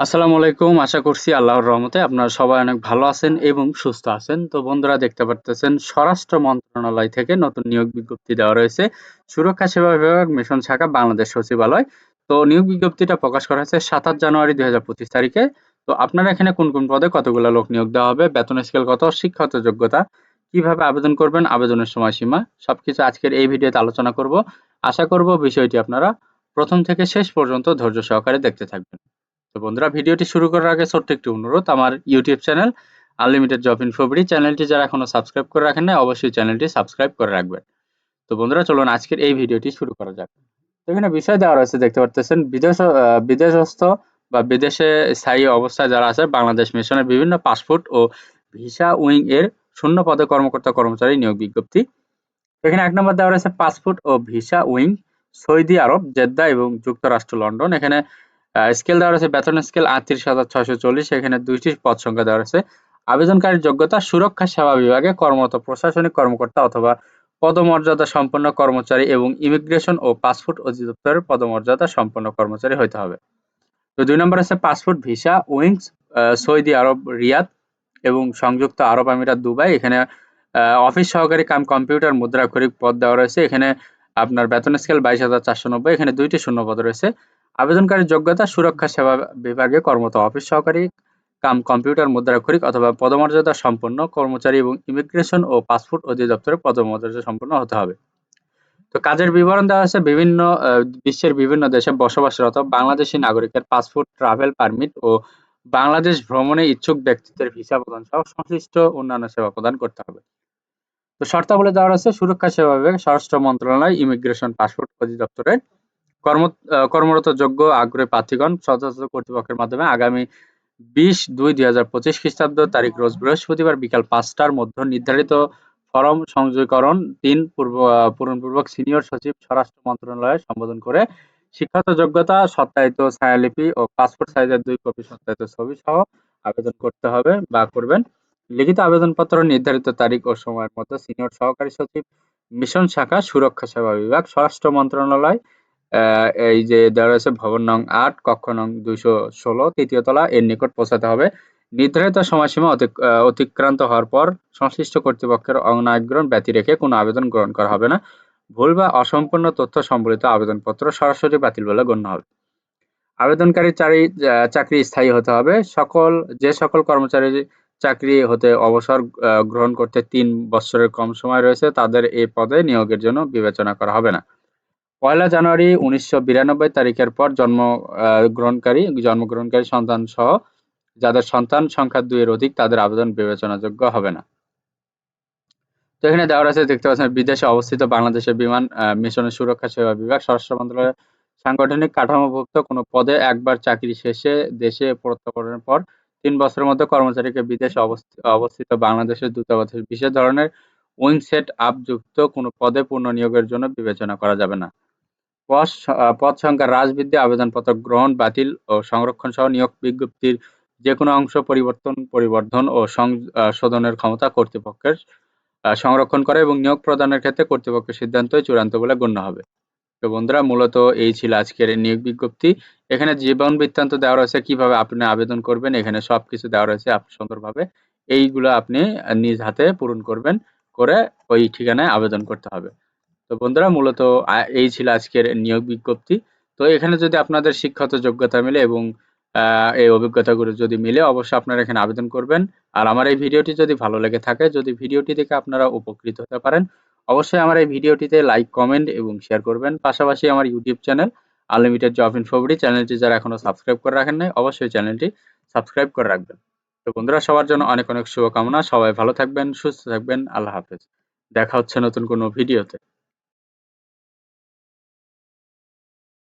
আসসালামু আলাইকুম। আশা করছি আল্লাহর রহমতে আপনারা সবাই অনেক ভালো আছেন এবং সুস্থ আছেন। তো বন্ধুরা, দেখতে পারতেছেন স্বরাষ্ট্র মন্ত্রণালয় থেকে নতুন নিয়োগ বিজ্ঞপ্তি দেওয়া রয়েছে। সুরক্ষা সেবা বিভাগ, মিশন শাখা, বাংলাদেশ সচিবালয়। তো নিয়োগ বিজ্ঞপ্তিটা প্রকাশ করা হয়েছে সাতাশ জানুয়ারি দুই হাজার পঁচিশ তারিখে। তো আপনারা এখানে কোন কোন পদে কতগুলো লোক নিয়োগ দেওয়া হবে, বেতন স্কেল কত, শিক্ষাগত যোগ্যতা, কীভাবে আবেদন করবেন, আবেদনের সময়সীমা, সবকিছু আজকের এই ভিডিওতে আলোচনা করব। আশা করব বিষয়টি আপনারা প্রথম থেকে শেষ পর্যন্ত ধৈর্য সহকারে দেখতে থাকবেন। তো বন্ধুরা, ভিডিওটি শুরু করার আগে ছোট্ট একটি অনুরোধ। আমার YouTube channel unlimited job info BD চ্যানেলটি যারা এখনও সাবস্ক্রাইব করে রাখেন না অবশ্যই চ্যানেলটি সাবস্ক্রাইব করে রাখবেন। তো বন্ধুরা, চলুন আজকের এই ভিডিওটি শুরু করা যাক। এখানে বিষয় দেওয়া রয়েছে, দেখতে পারতেছেন, বিদেশ বিদেশস্থ বা বিদেশে স্থায়ী অবস্থায় যারা আছে, বাংলাদেশ মিশনের বিভিন্ন পাসপোর্ট ও ভিসা উইং এর শূন্য পদে কর্মকর্তা কর্মচারী নিয়োগ বিজ্ঞপ্তি। এখানে এক নম্বর দেওয়া রয়েছে, পাসপোর্ট ও ভিসা উইং, সৌদি আরব, জেদ্দা এবং যুক্তরাষ্ট্র, লন্ডন। এখানে স্কেল দেওয়া রয়েছে, বেতন স্কেল আটত্রিশ হাজার ছয়শো চল্লিশ, এখানে দুইটি পদ সংখ্যা দেওয়া রয়েছে। আবেদনকারীর যোগ্যতা, সুরক্ষা, সেবা বিভাগে কর্মরত প্রশাসনিক কর্মকর্তা অথবা পদমর্যাদা সম্পন্ন কর্মচারী এবং ইমিগ্রেশন ও পাসপোর্ট অধিদপ্তরের পদমর্যাদা সম্পন্ন কর্মচারী হইতে হবে। তো দুই নম্বর আছে পাসপোর্ট ভিসা উইংস সৌদি আরব, রিয়াদ এবং সংযুক্ত আরব আমিরাত, দুবাই। এখানে অফিস সহকারী কাম কম্পিউটার মুদ্রাক্ষরিক পদ দেওয়া রয়েছে। এখানে আপনার বেতন স্কেল বাইশ হাজার চারশো নব্বই, এখানে দুইটি শূন্য পদ রয়েছে। আবেদনকারীর যোগ্যতা সুরক্ষা সেবা বিভাগে কর্মরত, অফিস সহকারী, কাম কম্পিউটার মুদ্রাক্ষরিক অথবা পদমর্যাদা সম্পন্ন কর্মচারী এবং ইমিগ্রেশন ও পাসপোর্ট অধিদপ্তরে পদমর্যাদা সম্পন্ন হতে হবে। তো কাজের বিবরণ দেওয়া আছে, বিভিন্ন বিশ্বের বিভিন্ন দেশে বসবাসরত বাংলাদেশি নাগরিকের পাসপোর্ট, ট্রাভেল পারমিট ও বাংলাদেশ ভ্রমণে ইচ্ছুক ব্যক্তিদের ভিসা প্রদান সহ সংশ্লিষ্ট অন্যান্য সেবা প্রদান করতে হবে। তো শর্তাবলী দেওয়া আছে, সুরক্ষা সেবা বিভাগ স্বরাষ্ট্র মন্ত্রণালয়, ইমিগ্রেশন পাসপোর্ট অধিদপ্তরের কর্মরত যোগ্য আগ্রহী প্রার্থীগণ যথাযথ কর্তৃপক্ষের মাধ্যমে আগামী বিশ দুই দুই হাজার পঁচিশ খ্রিস্টাব্দ তারিখ রোজ বৃহস্পতিবার বিকাল পাঁচটার মধ্যে নির্ধারিত ফরম সংযোগকরণ তিন পূর্ব পূরণপূর্বক সিনিয়র সচিব, স্বরাষ্ট্র মন্ত্রণালয়ে সম্বোধন করে শিক্ষাগত যোগ্যতা, সত্যায়িত ছায়ালিপি ও পাসপোর্ট সাইজের দুই কপি সত্যায়িত ছবি সহ আবেদন করতে হবে বা করবেন। লিখিত আবেদনপত্র নির্ধারিত তারিখ ও সময়ের মধ্যে সিনিয়র সহকারী সচিব, মিশন শাখা, সুরক্ষা সেবা বিভাগ, স্বরাষ্ট্র মন্ত্রণালয় এই যে দেওয়া রয়েছে ভবন নং আট, কক্ষ নং দুইশো ষোলো, তৃতীয় তলা, এর নিকট পৌঁছাতে হবে। নির্ধারিত সময়সীমা অতিক্রান্ত হওয়ার পর সংশ্লিষ্ট কর্তৃপক্ষের অনাগ্রহণ ব্যতি রেখে কোনো আবেদন গ্রহণ করা হবে না। ভুল বা অসম্পূর্ণ তথ্য সম্বলিত আবেদনপত্র সরাসরি বাতিল বলে গণ্য হবে। আবেদনকারী চারি চাকরি স্থায়ী হতে হবে। সকল, যে সকল কর্মচারী চাকরি হতে অবসর গ্রহণ করতে তিন বছরের কম সময় রয়েছে, তাদের এই পদে নিয়োগের জন্য বিবেচনা করা হবে না। পয়লা জানুয়ারি উনিশশো বিরানব্বই তারিখের পর জন্ম গ্রহণকারী, জন্মগ্রহণকারী সন্তান সহ যাদের সন্তান সংখ্যা দুইয়ের অধিক তাদের আবেদন বিবেচনাযোগ্য হবে না। তো এখানে দেওয়া রয়েছে, দেখতে পাচ্ছেন, বিদেশে অবস্থিত বাংলাদেশের বিমান মিশনের সুরক্ষা সেবা বিভাগ, স্বরাষ্ট্র মন্ত্রণালয়ের সাংগঠনিক কাঠামোভুক্ত কোনো পদে একবার চাকরি শেষে দেশে প্রত্যাবর্তনের পর তিন বছরের মধ্যে কর্মচারীকে বিদেশে অবস্থিত বাংলাদেশের দূতাবাসের বিশেষ ধরনের উইং সেট আপ যুক্ত কোনো পদে পূর্ণ নিয়োগের জন্য বিবেচনা করা যাবে না। পদ সংখ্যা হ্রাস বৃদ্ধি, আবেদনপত্র গ্রহণ, বাতিল ও সংরক্ষণ সহ নিয়োগ বিজ্ঞপ্তির যে কোনো অংশ পরিবর্তন, পরিবর্ধন ও সংশোধনের ক্ষমতা কর্তৃপক্ষের সংরক্ষণ করে এবং নিয়োগ প্রদানের ক্ষেত্রে কর্তৃপক্ষের সিদ্ধান্তই চূড়ান্ত বলে গণ্য হবে। তো বন্ধুরা, মূলত এই ছিল আজকের নিয়োগ বিজ্ঞপ্তি। এখানে জীবন বৃত্তান্ত দেওয়া রয়েছে, কীভাবে আপনি আবেদন করবেন, এখানে সবকিছু দেওয়া রয়েছে সুন্দরভাবে। এইগুলো আপনি নিজ হাতে পূরণ করবেন, করে ওই ঠিকানায় আবেদন করতে হবে। তো বন্ধুরা, মূলত এই ছিল আজকের নিয়োগ বিজ্ঞপ্তি। তো এখানে যদি আপনাদের শিক্ষাগত যোগ্যতা মিলে এবং এই অভিজ্ঞতাগুলো যদি মিলে, অবশ্যই আপনারা এখানে আবেদন করবেন। আর আমার এই ভিডিওটি যদি ভালো লেগে থাকে, যদি ভিডিওটি দেখে আপনারা উপকৃত হতে পারেন, অবশ্যই আমার এই ভিডিওটিতে লাইক, কমেন্ট এবং শেয়ার করবেন। পাশাপাশি আমার YouTube channel unlimited job info BD চ্যানেলটি যারা এখনও সাবস্ক্রাইব করে রাখেন নাই, অবশ্যই চ্যানেলটি সাবস্ক্রাইব করে রাখবেন। তো বন্ধুরা, সবার জন্য অনেক অনেক শুভকামনা। সবাই ভালো থাকবেন, সুস্থ থাকবেন। আল্লাহ হাফেজ। দেখা হচ্ছে নতুন কোনো ভিডিওতে।